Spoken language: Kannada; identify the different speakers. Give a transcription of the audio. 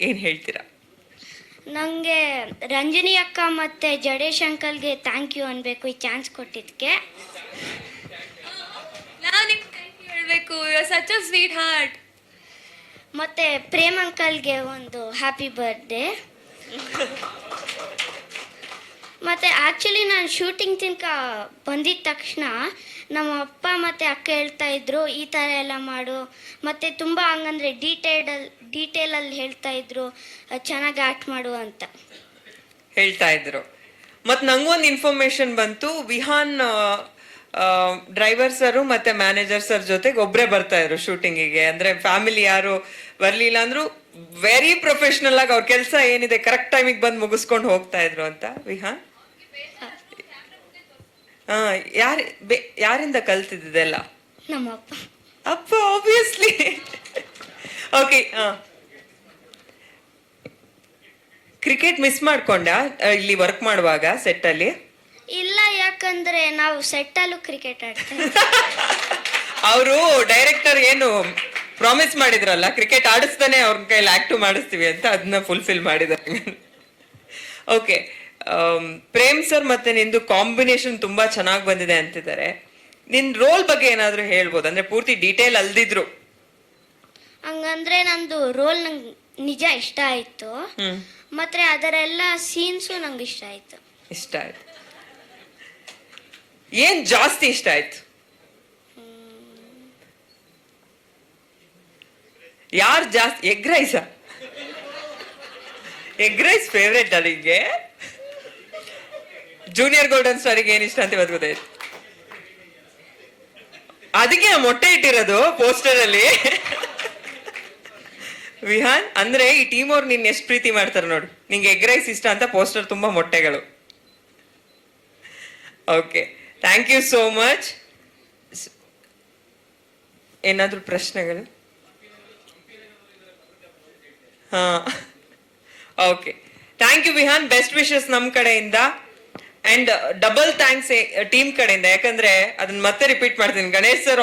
Speaker 1: ಏನ್ ಹೇಳ್ತೀರಾ?
Speaker 2: ನನಗೆ ರಂಜಿನಿ ಅಕ್ಕ ಮತ್ತು ಜಡೇಶ್ ಅಂಕಲ್ಗೆ ಥ್ಯಾಂಕ್ ಯು ಅನ್ಬೇಕು ಈ ಚಾನ್ಸ್ ಕೊಟ್ಟಿದ್ದಕ್ಕೆ
Speaker 3: ನಾವು ನಿಮ್ಗೆ ಥ್ಯಾಂಕ್ ಯು ಹೇಳಬೇಕು. You such a sweetheart
Speaker 2: ಮತ್ತು ಪ್ರೇಮ್ ಅಂಕಲ್ಗೆ ಒಂದು ಹ್ಯಾಪಿ ಬರ್ಡೇ ಮತ್ತು ಆ್ಯಕ್ಚುಲಿ ನಾನು ಶೂಟಿಂಗ್ ತಿನ್ಕ ಬಂದಿದ ತಕ್ಷಣ ನಮ್ಮ ಅಪ್ಪ ಮತ್ತು ಅಕ್ಕ ಹೇಳ್ತಾ ಇದ್ರು, ಈ ಥರ ಎಲ್ಲ ಮಾಡು. ಮತ್ತು ತುಂಬ ಹಂಗಂದ್ರೆ ಡೀಟೇಲ್ಡಲ್ಲಿ ಡೀಟೇಲಲ್ಲಿ ಹೇಳ್ತಾ ಇದ್ರು ಚೆನ್ನಾಗಿ ಆ್ಯಕ್ಟ್ ಮಾಡು ಅಂತ.
Speaker 1: ಹೇಳ್ತಾ ಇದ್ರು. ಮತ್ತು ನಂಗೊಂದು ಇನ್ಫಾರ್ಮೇಶನ್ ಬಂತು. ವಿಹಾನ್ ಡ್ರೈವರ್ ಸರು ಮತ್ತೆ ಮ್ಯಾನೇಜರ್ ಸರ್ ಜೊತೆಗೆ ಒಬ್ಬರೇ ಬರ್ತಾ ಇದ್ರು ಶೂಟಿಂಗಿಗೆ ಅಂದರೆ ಫ್ಯಾಮಿಲಿ ಯಾರು ಬರಲಿಲ್ಲ ಅಂದ್ರು ವೆರಿ ಪ್ರೊಫೆಷನಲ್ ಆಗಿ ಅವ್ರ ಕೆಲಸ ಏನಿದೆ ಕರೆಕ್ಟ್ ಟೈಮಿಗೆ ಬಂದು ಮುಗಿಸ್ಕೊಂಡು ಹೋಗ್ತಾ ಇದ್ರು ಅಂತ. ವಿಹಾನ್? ಹಾ ಯಾರ ಯಾರಿಂದ ಕಲ್ತಿದ್ದೆಲ್ಲ
Speaker 2: ನಮ್ಮ ಅಪ್ಪ
Speaker 1: ಅಪ್ಪ ಆಬ್ವಿಯಸ್ಲಿ ಓಕೆ ಕ್ರಿಕೆಟ್ ಮಿಸ್ ಮಾಡ್ಕೊಂಡ ಇಲ್ಲಿ ವರ್ಕ್ ಮಾಡುವಾಗ ಸೆಟ್ ಅಲ್ಲಿ?
Speaker 2: ಇಲ್ಲ ಯಾಕಂದ್ರೆ ನಾವು ಸೆಟ್ ಅಲ್ಲೂ ಕ್ರಿಕೆಟ್ ಆಡ್ತೇವೆ
Speaker 1: ಅವರು ಡೈರೆಕ್ಟರ್ ಏನು ಪ್ರಾಮಿಸ್ ಮಾಡಿದ್ರಲ್ಲ ಕ್ರಿಕೆಟ್ ಆಡಿಸ್ತಾನೆ ಅವ್ರ ಕೈಲಿ ಆಕ್ಟ್ ಮಾಡಿಸ್ತೀವಿ ಅಂತ ಅದನ್ನ ಫುಲ್ಫಿಲ್ ಮಾಡಿದ್ದಾರೆ. ಓಕೆ ಪ್ರೇಮ್ ಸರ್ ಮತ್ತೆ ನಿಂದು ಕಾಂಬಿನೇಷನ್ ತುಂಬಾ ಚೆನ್ನಾಗಿ ಬಂದಿದೆ ಅಂತಿದ್ದಾರೆ. ನಿನ್ ರೋಲ್ ಬಗ್ಗೆ ಏನಾದ್ರು ಹೇಳ್ಬೋದು? ಅಂದ್ರೆ ಪೂರ್ತಿ ಡೀಟೇಲ್ ಅಲ್ದಿದ್ರು.
Speaker 2: ಹಂಗಂದ್ರೆ ನಂದು ರೋಲ್ ನಂಗೆ ನಿಜ ಇಷ್ಟ ಆಯ್ತು. ಮತ್ತೆ ಅದರೆಲ್ಲ ಸೀನ್ಸು ನಂಗೆ ಇಷ್ಟ ಆಯ್ತು.
Speaker 1: ಇಷ್ಟ ಆಯ್ತು. ಏನ್ ಜಾಸ್ತಿ ಇಷ್ಟ ಆಯ್ತು? ಯಾರು ಜಾಸ್ತಿ egg rice egg rice favourite ಅಲ್ಲಿಗೆ ಜೂನಿಯರ್ ಗೋಲ್ಡನ್ ಸ್ಟಾರಿಗೆ ಏನ್ ಇಷ್ಟ ಅಂತ ಇವತ್ತು ಅದಕ್ಕೆ ಮೊಟ್ಟೆ ಇಟ್ಟಿರೋದು ಪೋಸ್ಟರ್ ಅಲ್ಲಿ. ವಿಹಾನ್, ಅಂದ್ರೆ ಈ ಟೀಮ್ ಅವ್ರು ನಿನ್ ಎಷ್ಟು ಪ್ರೀತಿ ಮಾಡ್ತಾರೆ ನೋಡು. ನಿಂಗೆ ಎಗ್ ರೈಸ್ ಇಷ್ಟ ಅಂತ ಪೋಸ್ಟರ್ ತುಂಬಾ ಮೊಟ್ಟೆಗಳು. Okay thank you so much ಏನಾದ್ರೂ ಪ್ರಶ್ನೆಗಳು? ಹಾ. Okay thank you Vihan. Best wishes ನಮ್ಮ ಕಡೆಯಿಂದ. ಅಂಡ್ ಡಬಲ್ ಥ್ಯಾಂಕ್ಸ್ ಟೀಮ್ ಕಡೆಯಿಂದ. ಯಾಕಂದ್ರೆ ಅದನ್ನ ಮತ್ತೆ ರಿಪೀಟ್ ಮಾಡ್ತೀನಿ. ಗಣೇಶ್ ಸರ್